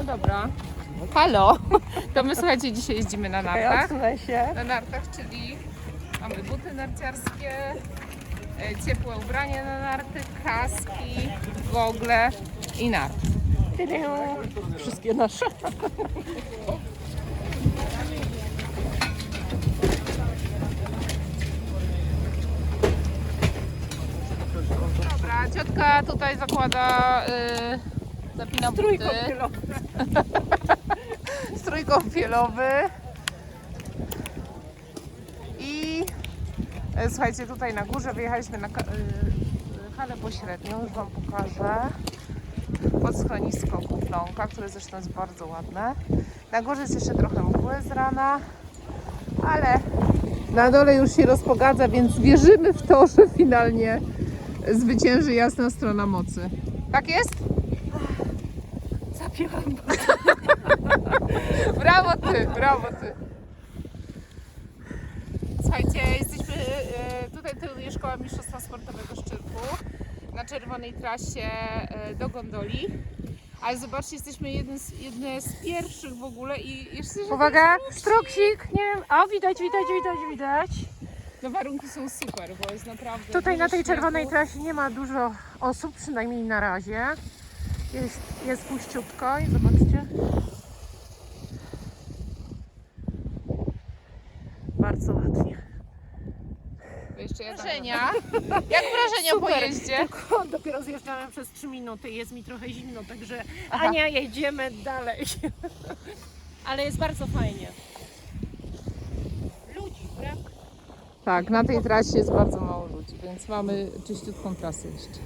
No dobra. Halo. To my słuchajcie, dzisiaj jeździmy na nartach. Się. Na nartach, czyli mamy buty narciarskie, e, ciepłe ubranie na narty, kaski, gogle i nart. Wszystkie nasze. Dobra, ciotka tutaj zakłada, y, zapina buty. Trójkąt strój kąpielowy. I e, słuchajcie, tutaj na górze wyjechaliśmy na ka- y, halę pośrednią, już Wam pokażę. Pod schronisko Kuflonka, które zresztą jest bardzo ładne. Na górze jest jeszcze trochę mgły z rana, ale na dole już się rozpogadza, więc wierzymy w to, że finalnie zwycięży jasna strona mocy. Tak jest? Zapiłam. Brawo ty, brawo ty. Słuchajcie, jesteśmy e, tutaj tylnie Szkoła Mistrzostwa Sportowego Szczyrku na czerwonej trasie e, do gondoli. Ale zobaczcie, jesteśmy jeden z, jedne z pierwszych w ogóle i jeszcze, że Uwaga, struksik, nie wiem. O, widać, widać, widać, widać. no warunki są super, bo jest naprawdę Tutaj dużo na tej śniegu. czerwonej trasie nie ma dużo osób, przynajmniej na razie. Jest, jest puściutko i zobaczcie. Bardzo ładnie. Jeszcze wrażenia. Jak wrażenia po jeździe? Tylko dopiero zjeżdżałem przez 3 minuty i jest mi trochę zimno, także Aha. Ania, jedziemy dalej. Ale jest bardzo fajnie. Ludzi, prawda? Tak, na tej trasie jest bardzo mało ludzi, więc mamy czyściutką trasę jeszcze.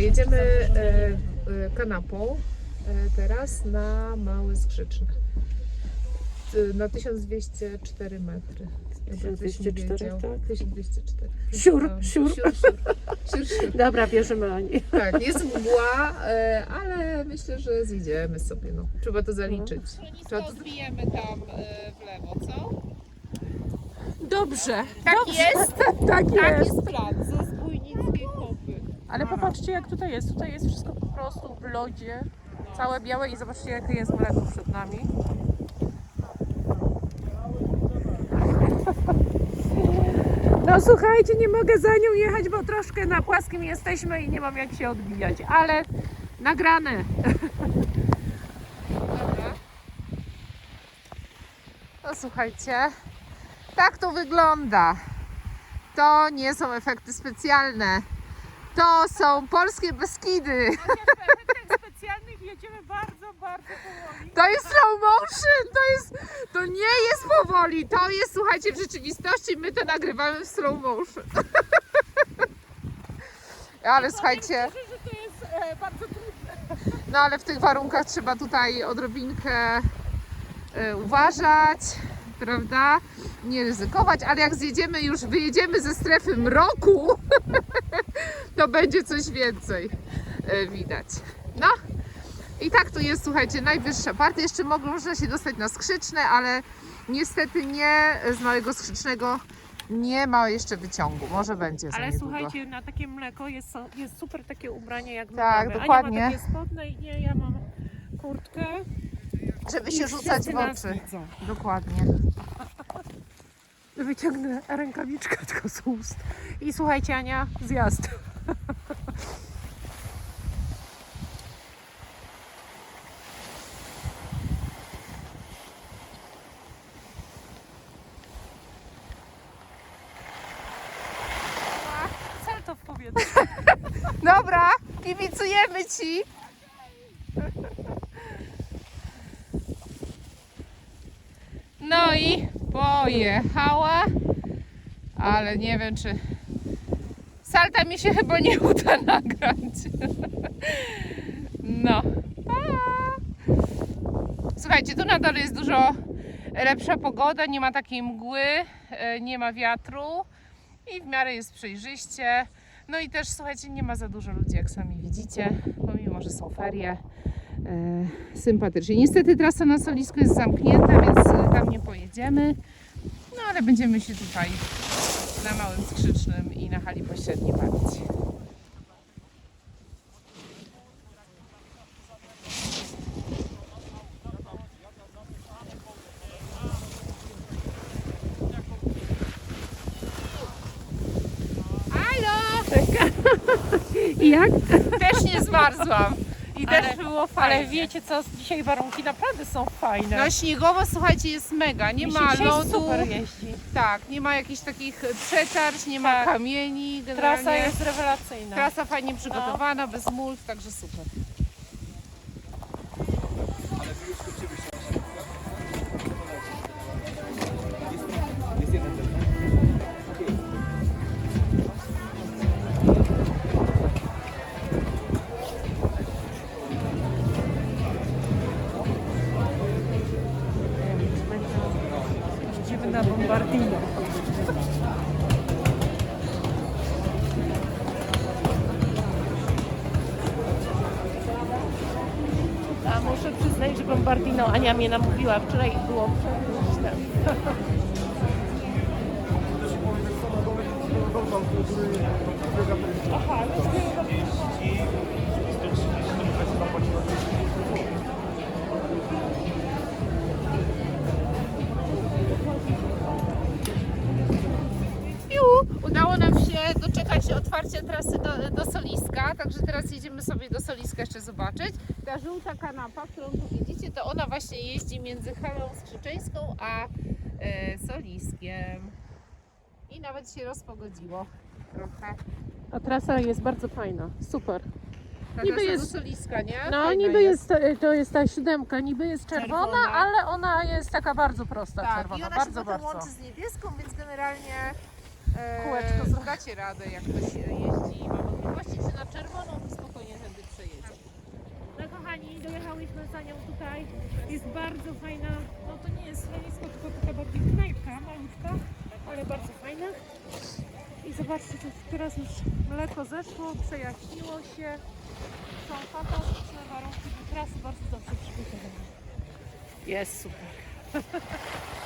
Jedziemy e, e, kanapą e, teraz na Małe Skrzyczne. Na 1204 metry. Jakby ktoś nie 1204, wiedział. tak? 1204. Siur, No, siur. siur, siur. Siur, siur. Dobra, bierzemy Ani. Tak, jest mgła, e, ale myślę, że zjedziemy sobie. No. Trzeba to zaliczyć. Trzeba to... odbijemy tam e, w lewo, co? Dobrze. Tak dobrze. jest? Tak Tak jest. jest plan, Ale popatrzcie jak tutaj jest. Tutaj jest wszystko po prostu w lodzie. Całe białe i zobaczcie jakie jest mleko przed nami. No słuchajcie, nie mogę za nią jechać, bo troszkę na płaskim jesteśmy i nie mam jak się odbijać, ale nagrane. Dobra. No słuchajcie, tak to wygląda. To nie są efekty specjalne. To są polskie Beskidy. specjalnych jedziemy bardzo, bardzo powoli. To jest slow motion, to jest, to nie jest powoli, to jest, słuchajcie, w rzeczywistości my to nagrywamy w slow motion. Ale słuchajcie, że to jest e, bardzo trudne. no ale w tych warunkach trzeba tutaj odrobinkę e, uważać, prawda? Nie ryzykować, ale jak zjedziemy już, wyjedziemy ze strefy mroku, to będzie coś więcej e, widać. No i tak tu jest, słuchajcie, najwyższa partia. Jeszcze mogą, można się dostać na skrzyczne, ale niestety nie z małego skrzycznego nie ma jeszcze wyciągu. Może będzie Ale słuchajcie, na takie mleko jest, jest super takie ubranie jak my Tak, mamy. dokładnie. Ania ma takie spodne i nie, ja mam kurtkę. Żeby się rzucać w oczy. Dokładnie. Wyciągnę rękawiczkę tylko z ust. I słuchajcie, Ania, zjazd. Dobra, kibicujemy ci. No i pojechała, ale nie wiem czy salta mi się chyba nie uda nagrać. No. Pa. Słuchajcie, tu na dole jest dużo lepsza pogoda, nie ma takiej mgły, e, nie ma wiatru i w miarę jest przejrzyście. No i też słuchajcie, nie ma za dużo ludzi, jak sami widzicie, pomimo, że są ferie. E, sympatycznie. Niestety trasa na Solisku jest zamknięta, więc e, tam nie pojedziemy. Ale będziemy się tutaj na Małym Skrzycznym i na hali pośredniej bawić. Halo! I jak? Też nie zmarzłam. I Ale- też było fajnie. Ale wiecie co, dzisiaj warunki naprawdę są fajne. No śniegowo, słuchajcie, jest mega. Nie Mi ma dzisiaj lodu. super jeździ. Tak, nie ma jakichś takich przetarć, nie ma Tak. kamieni. Generalnie. Trasa jest rewelacyjna. Trasa fajnie przygotowana, bez mulch, także super. Jeździmy na Bombardino. A muszę przyznać, że Bombardino, Ania mnie namówiła wczoraj i było przepyszne. Aha, Piu, doczekać otwarcia trasy do, do Soliska, także teraz jedziemy sobie do Soliska jeszcze zobaczyć. Ta żółta kanapa, którą tu widzicie, to ona właśnie jeździ między Halą Skrzyczeńską a e, Soliskiem. I nawet się rozpogodziło trochę. A trasa jest bardzo fajna, super. Ta Niby jest- do Soliska, nie? No Fajna niby jest, to jest ta siódemka, niby jest czerwona, Czerwona. ale ona jest taka bardzo prosta Tak, i czerwona, ona bardzo, się potem bardzo. łączy z niebieską, więc generalnie Kółeczko zrobię. dacie radę, jak ktoś jeździ i ma możliwości, czy na czerwoną, to spokojnie tędy przejedzie. No kochani, dojechałyśmy za nią tutaj. Jest bardzo fajna, no to nie jest schronisko, tylko taka bardziej knajpka, malutka, ale bardzo fajna. I zobaczcie, teraz już mleko zeszło, przejaśniło się. Są fantastyczne warunki do trasy, bardzo dobrze przygotowane. Jest super.